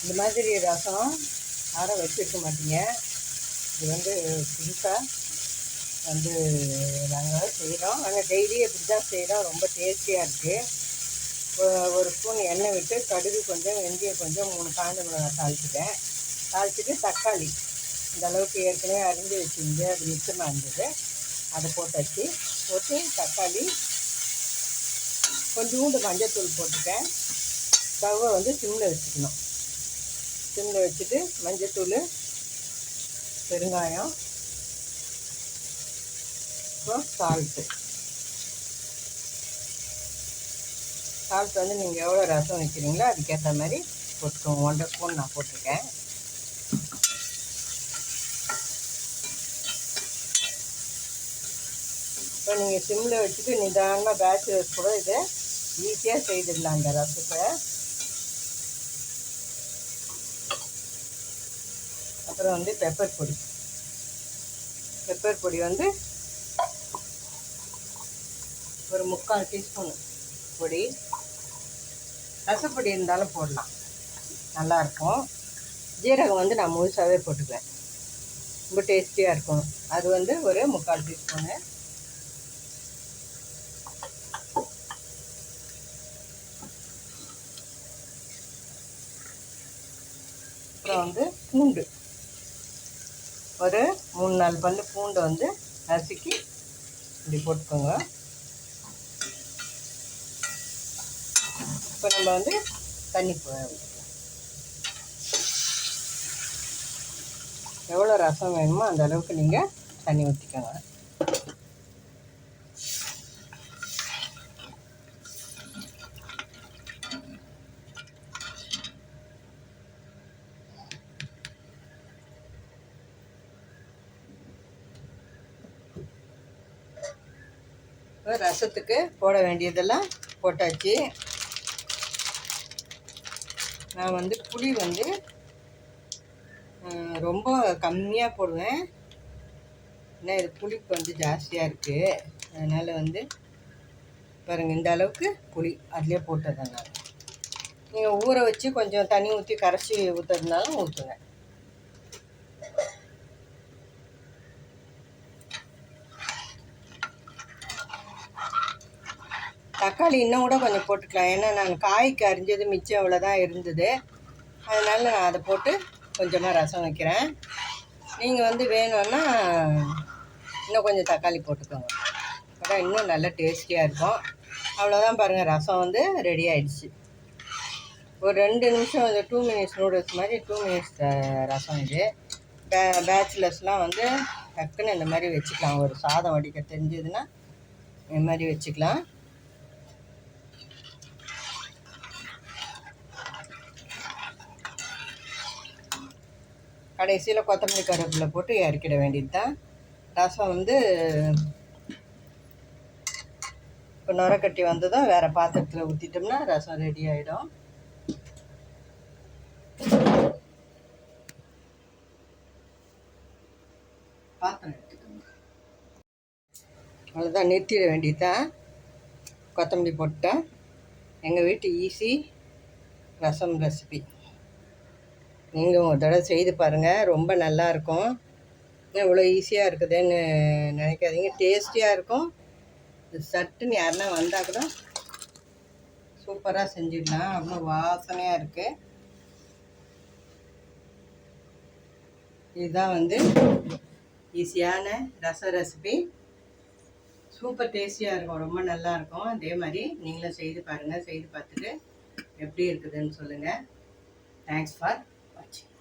இந்த மாதிரி ரசம் யாரும் வச்சுருக்க மாட்டீங்க. இது வந்து புதுசாக வந்து நாங்கள் செய்கிறோம் ஆனால் டெய்லி இப்படி தான் செய்கிறோம் ரொம்ப டேஸ்டியாக இருக்குது ஒரு ஸ்பூன் எண்ணெய் விட்டு கடுகு கொஞ்சம் வெந்தயம் கொஞ்சம் மூணு காய்ந்த மிளகாய் தாளிச்சிட்டேன். தாளிச்சிட்டு தக்காளி. இந்த அளவுக்கு ஏற்கனவே அரிஞ்சு வச்சுருந்து அது மிச்சமாக இருந்தது. அதை போட்டாச்சு. போட்டு தக்காளி கொஞ்சோண்டு மஞ்சத்தூள் போட்டுட்டேன். ஸ்டவ்வை வந்து சிம்மில் வச்சுக்கணும். சிம்மில் வச்சுட்டு மஞ்சத்தூள் பெருங்காயம் அப்புறம் சால்ட்டு சால்ட் வந்து நீங்கள் எவ்வளோ ரசம் வைக்கிறீங்களோ அதுக்கேற்ற மாதிரி போட்டுக்கோங்க. ஒன்றரை ஸ்பூன் நான் போட்டிருக்கேன். இப்போ நீங்கள் சிம்மில் வச்சுட்டு நிதானமாக பேச்சுலர்ஸ் கூட இதை ஈஸியாக செய்திடலாம் அந்த ரசத்தை. அப்புறம் வந்து பெப்பர் பொடி. பெப்பர் பொடி வந்து ஒரு முக்கால் டீஸ்பூன் பொடி. ரசப்பொடி இருந்தாலும் போடலாம். நல்லாயிருக்கும் ஜீரகம் வந்து நான் முழுசாகவே போட்டுக்குவேன். ரொம்ப டேஸ்டியாக இருக்கும். அது வந்து ஒரு முக்கால் டீஸ்பூனு அப்புறம் வந்து பூண்டு. ஒரு மூணு நாலு பல் பூண்டு வந்து நசுக்கி இப்படி போட்டுக்கோங்க. இப்போ நம்ம வந்து தண்ணி எவ்வளோ ரசம் வேணுமோ அந்த அளவுக்கு நீங்கள் தண்ணி ஊற்றிக்கோங்க இப்போ ரசத்துக்கு போட வேண்டியதெல்லாம் போட்டாச்சு. நான் வந்து புளி வந்து ரொம்ப கம்மியாக போடுவேன். ஏன்னா இது புளிப்பு வந்து ஜாஸ்தியாக இருக்குது அதனால் வந்து பாருங்கள் இந்த அளவுக்கு புளி அதிலே போட்டதுனால. நீங்கள் ஊற வச்சு கொஞ்சம் தண்ணி ஊற்றி கரைச்சி ஊற்றுறதுனாலும் ஊற்றுங்க தக்காளி இன்னும் கூட கொஞ்சம் போட்டுக்கலாம். ஏன்னா நான் காய்க்கு அரிஞ்சது மிச்சம் அவ்வளோதான் இருந்தது. அதனால் நான் அதை போட்டு கொஞ்சமாக ரசம் வைக்கிறேன். நீங்கள் வந்து வேணும்னா இன்னும் கொஞ்சம் தக்காளி போட்டுக்கோங்க. அப்போ இன்னும் நல்லா டேஸ்டியாக இருக்கும். அவ்வளோதான் பாருங்கள் ரசம் வந்து ரெடி ஆகிடுச்சு ஒரு ரெண்டு நிமிஷம் இந்த டூ மினிட்ஸ் நூடுல்ஸ் மாதிரி டூ மினிட்ஸ் ரசம் இது. பே பேச்சுலர்ஸ்லாம் வந்து டக்குன்னு இந்த மாதிரி வச்சுக்கலாம். ஒரு சாதம் வடிக்க தெரிஞ்சதுன்னா இந்த மாதிரி வச்சுக்கலாம். கடைசியில் கொத்தமல்லி கருவேப்பிலை போட்டு இறக்கிட வேண்டியது தான் ரசம் வந்து இப்போ நுரக்கட்டி வந்ததும் வேறு பாத்திரத்தில் ஊற்றிட்டோம்னா ரசம் ரெடி ஆகிடும் பாத்திரம் எடுத்துக்கோங்க. அவ்வளோதான் நிறுத்திட வேண்டியது தான் கொத்தமல்லி போட்டேன் எங்கள் வீட்டு ஈஸி ரசம் ரெசிபி நீங்கள் ஒரு தடவை செய்து பாருங்கள் ரொம்ப நல்லா இருக்கும். இவ்வளோ ஈஸியாக இருக்குதுன்னு நினைக்காதீங்க. டேஸ்டியாக இருக்கும். சட்டுன்னு யாருன்னா வந்தால் கூட சூப்பராக செஞ்சிடலாம். அவ்வளோ வாசனையாக இருக்குது இதுதான் வந்து ஈஸியான ரச ரெசிபி சூப்பர் டேஸ்டியாக இருக்கும். ரொம்ப நல்லாயிருக்கும் அதே மாதிரி நீங்களும் செய்து பாருங்கள் செய்து பார்த்துட்டு எப்படி இருக்குதுன்னு சொல்லுங்கள் தேங்க்ஸ் ஃபார் watching.